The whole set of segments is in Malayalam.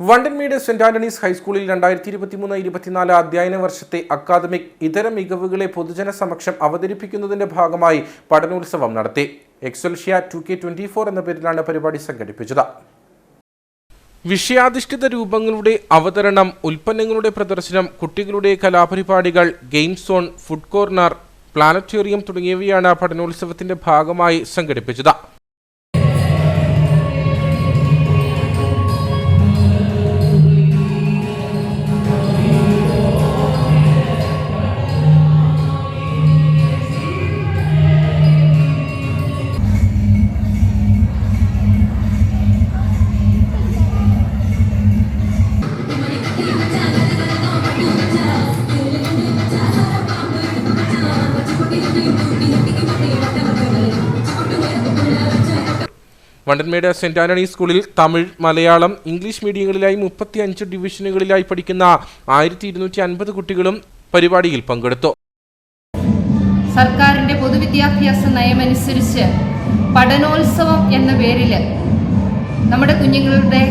വണ്ടൻമേട് സെന്റ് ആന്റണീസ് ഹൈസ്കൂളിൽ രണ്ടായിരത്തി ഇരുപത്തിമൂന്ന് ഇരുപത്തിനാല് അധ്യയന വർഷത്തെ അക്കാദമിക് ഇതര മികവുകളെ പൊതുജന സമക്ഷം അവതരിപ്പിക്കുന്നതിന്റെ ഭാഗമായി പഠനോത്സവം നടത്തി. Excelsia two K twenty four എന്ന പേരിലാണ് പരിപാടി സംഘടിപ്പിച്ചത്. വിഷയാധിഷ്ഠിത രൂപങ്ങളുടെ അവതരണം ഉൽപ്പന്നങ്ങളുടെ പ്രദർശനം കുട്ടികളുടെ കലാപരിപാടികൾ game zone food corner planetarium തുടങ്ങിയവയാണ് പഠനോത്സവത്തിന്റെ ഭാഗമായി സംഘടിപ്പിച്ചത്. വണ്ടൻമേട് സെന്റ് ആന്റണി സ്കൂളിൽ തമിഴ് മലയാളം ഇംഗ്ലീഷ് മീഡിയങ്ങളിലായി മുപ്പത്തി അഞ്ച് ഡിവിഷനുകളിലായി പഠിക്കുന്ന ആയിരത്തി ഇരുന്നൂറ്റി അൻപത് കുട്ടികളും പരിപാടിയിൽ പങ്കെടുത്തു. സർക്കാരിന്റെ പൊതുവിദ്യാഭ്യാസ നയമനുസരിച്ച് പഠനോത്സവം എന്ന പേരിൽ നമ്മുടെ കുഞ്ഞുങ്ങളുടെ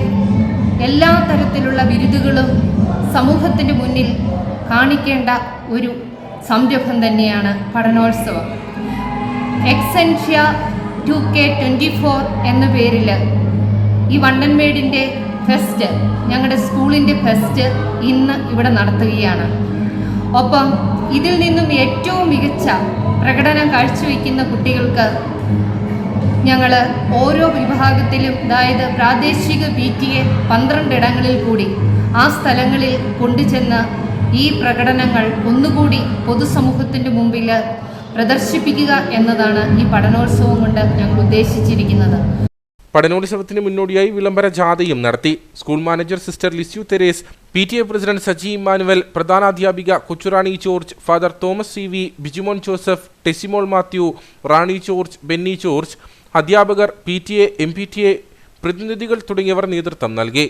എല്ലാ തരത്തിലുള്ള ബിരുദുകളും സമൂഹത്തിന്റെ മുന്നിൽ കാണിക്കേണ്ട ഒരു സംരംഭം തന്നെയാണ് പഠനോത്സവം. Excelsia two K twenty four എന്ന പേരിൽ ഈ വണ്ടൻമേടിന്റെ ഫെസ്റ്റ് ഞങ്ങളുടെ സ്കൂളിന്റെ ഫെസ്റ്റ് ഇന്ന് ഇവിടെ നടത്തുകയാണ്. ഒപ്പം ഇതിൽ നിന്നും ഏറ്റവും മികച്ച പ്രകടനം കാഴ്ചവെക്കുന്ന കുട്ടികൾക്ക് ഞങ്ങൾ ഓരോ വിഭാഗത്തിലും അതായത് പ്രാദേശിക പി ടി എ പന്ത്രണ്ടിടങ്ങളിൽ കൂടി ആ സ്ഥലങ്ങളിൽ കൊണ്ടുചെന്ന് ഈ പ്രകടനങ്ങൾ ഒന്നുകൂടി പൊതുസമൂഹത്തിന്റെ മുമ്പിൽ പ്രദർശിപ്പിക്കുക എന്നതാണ് ഈ പഠനോത്സവം കൊണ്ട് ഞങ്ങൾ ഉദ്ദേശിച്ചിരിക്കുന്നത്. പഠനോത്സവത്തിന് മുന്നോടിയായി വിളംബര ജാഥയും നടത്തി. School manager sister Lisieux Therese P T A president Saji Emmanuel പ്രധാനാധ്യാപിക Kochurani George father Thomas C V Bijimon Joseph Tessymol Mathew Rani George Benny George അധ്യാപകർ P T A M P T A പ്രതിനിധികൾ തുടങ്ങിയവർ നേതൃത്വം നൽകി.